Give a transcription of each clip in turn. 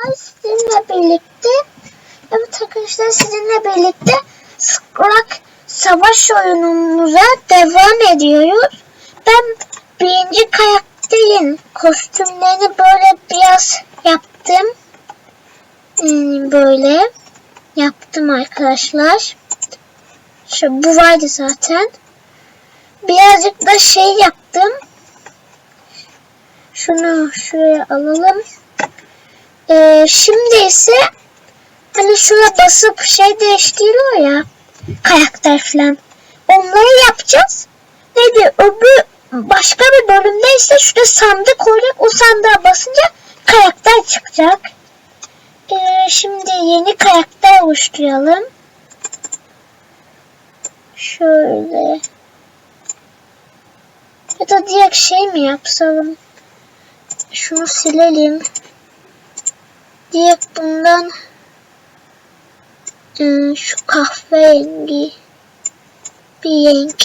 arkadaşlar sizinle birlikte evet arkadaşlar sizinle birlikte Skrak savaş oyunumuza devam ediyoruz. Ben birinci karakterin kostümlerini böyle biraz yaptım. Hmm, Böyle yaptım arkadaşlar. Şu bu vardı zaten. Birazcık da şey yaptım. Şunu şuraya alalım. Ee, şimdi ise hani şuraya basıp şey değiştiriyor ya karakter falan. Onları yapacağız. Neydi öbür başka bir bölümde ise şurada sandık olacak. O sandığa basınca karakter çıkacak. Ee, şimdi yeni karakter oluşturalım. Şöyle. Ya da diğer şey mi yapsalım? Şunu silelim. Diğer bundan ıı, şu kahverengi bir renk.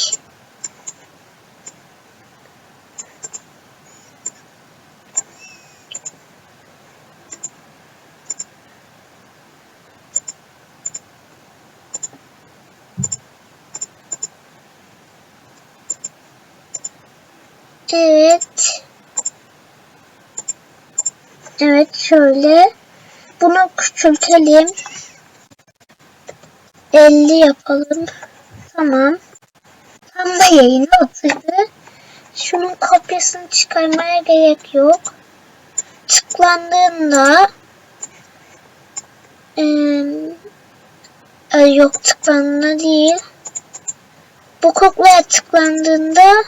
Evet. Evet şöyle. Bunu küçültelim. 50 yapalım. Tamam. Tam da yayına oturdu. Şunun kopyasını çıkarmaya gerek yok. Tıklandığında ay yok tıklandığında değil. Bu koklaya tıklandığında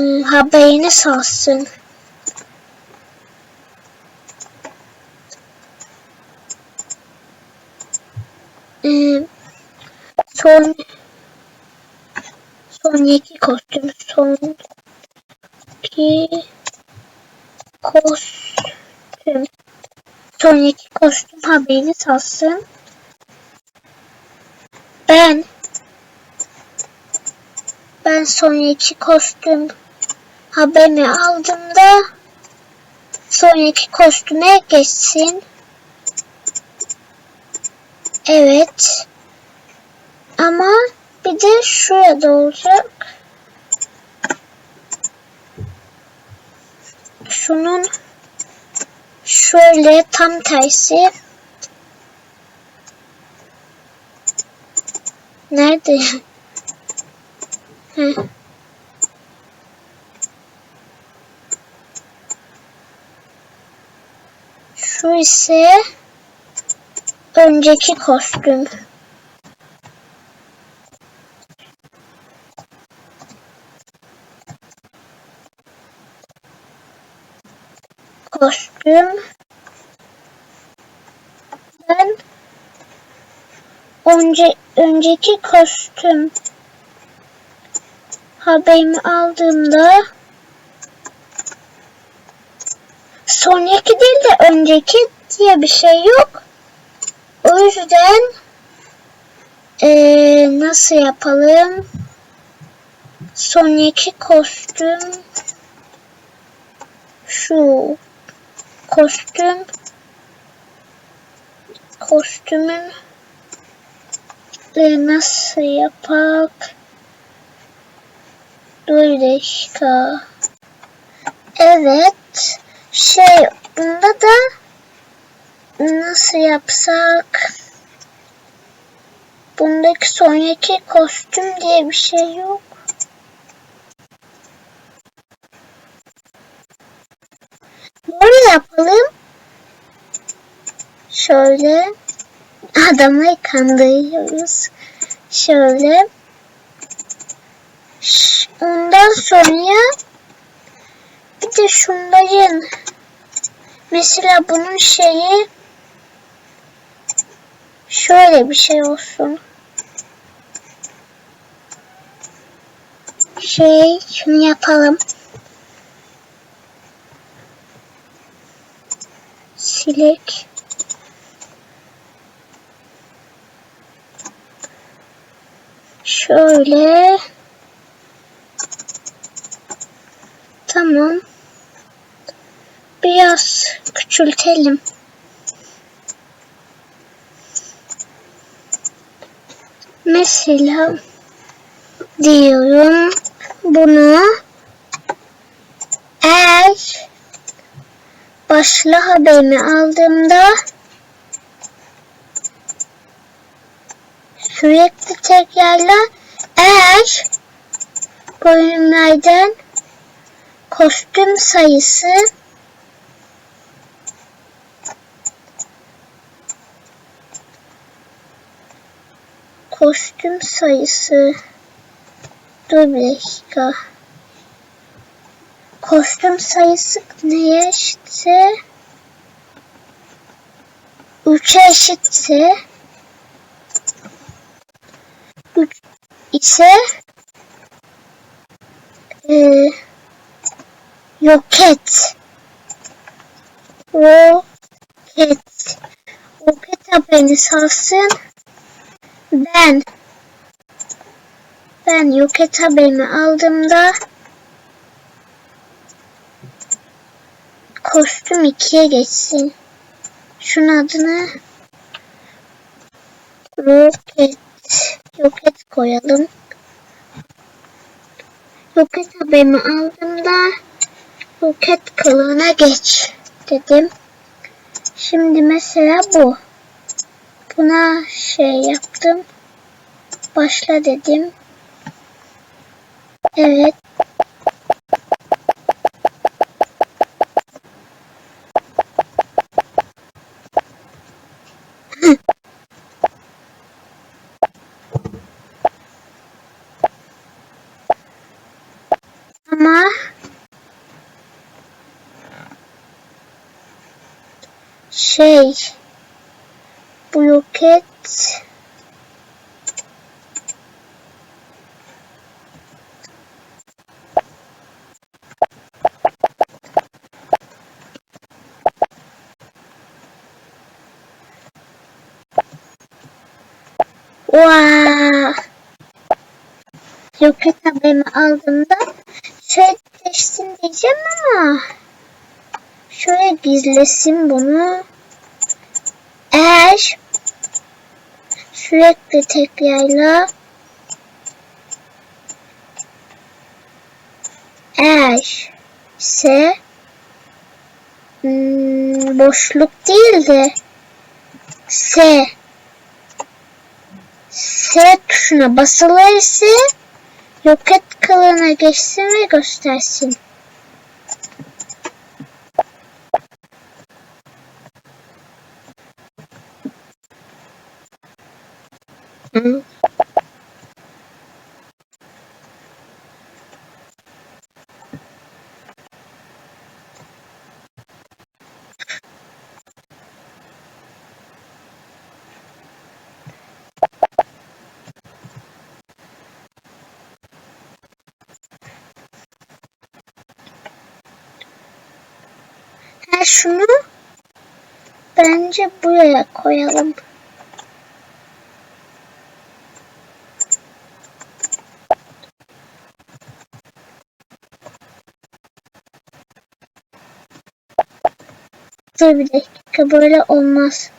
eee, haberini salsın. Ee, son son iki kostüm son iki kostüm son iki kostüm haberini salsın. Ben ben son iki kostüm haberini aldığımda son iki kostüme geçsin. Evet. Ama bir de şurada olacak. Şunun şöyle tam tersi. Nerede? Heh. Şu ise önceki kostüm. Kostüm. Ben önce önceki kostüm haberimi aldığımda sonraki değil de önceki diye bir şey yok. O yüzden eee, nasıl yapalım? Sonraki kostüm şu kostüm kostümün e, nasıl yapak? Dur bir dakika. Evet. Şey bunda da nasıl yapsak? Bundaki sonraki kostüm diye bir şey yok. Böyle yapalım. Şöyle adamı kandırıyoruz. Şöyle. Ondan sonra bir de şunların mesela bunun şeyi şöyle bir şey olsun. Şey şunu yapalım. Silik. Şöyle. Tamam. Biraz küçültelim. Mesela diyorum bunu eğer başlı haberimi aldığımda sürekli tekrarla eğer bölümlerden kostüm sayısı kostüm sayısı. Dur bir dakika. Kostüm sayısı neye eşitse? 3'e eşitse? 3 ise? E, yok et. Roket roket haberini salsın ben ben roket haberimi aldığımda kostüm 2'ye geçsin. Şunun adını roket roket koyalım. Roket haberimi aldığımda roket kılığına geç dedim. Şimdi mesela bu. Buna şey yaptım. Başla dedim. Evet. Ama şey roket Vaa! Roket haberimi aldığımda şöyle geçsin diyeceğim ama şöyle gizlesin bunu. Eğer sürekli tekrarla eğer ise hmm, boşluk değil de S S tuşuna basılı ise roket kılığına geçsin ve göstersin. Şunu bence buraya koyalım. Dur bir dakika böyle olmaz.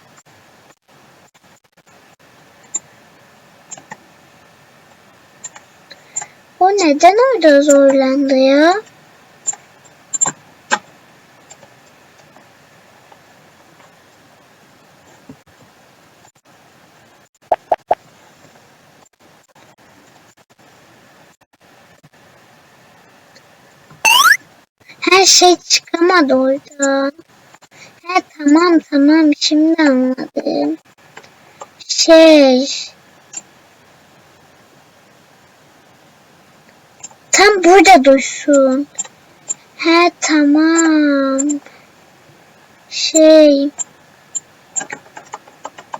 O neden orada zorlandı ya? Şey çıkamadı oradan. He tamam tamam şimdi anladım. Şey. Tam burada dursun. He tamam. Şey.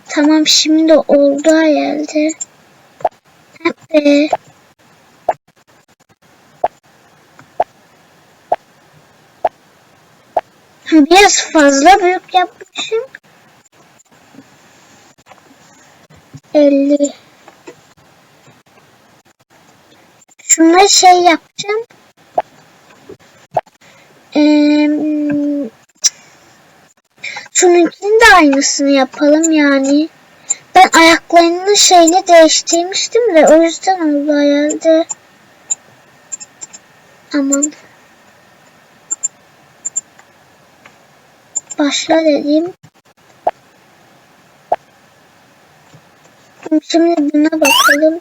Tamam şimdi oldu herhalde. He be. Biraz fazla büyük yapmışım. 50 Şuna şey yapacağım. Ee, şununkinin de aynısını yapalım yani. Ben ayaklarının şeyini değiştirmiştim de o yüzden oldu herhalde. Aman. Başla dedim. Şimdi buna bakalım.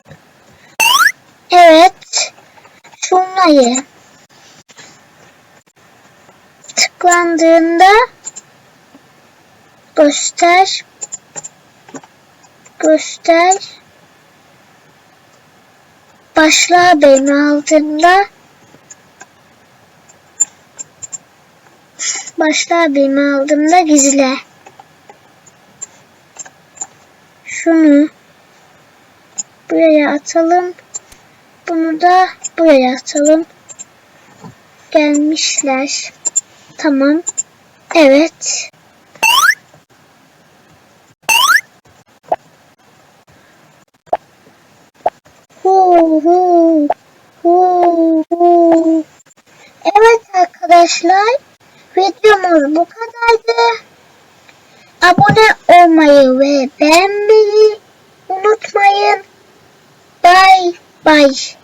Evet. Şunlayı. Tıklandığında göster göster başla beni aldığında başla beni aldığımda gizle şunu buraya atalım. Bunu da buraya atalım. Gelmişler. Tamam. Evet. Hu hu hu hu. Evet arkadaşlar videomuz bu kadardı. Abone olmayı ve beğenmeyi unutmayın. Bye bye.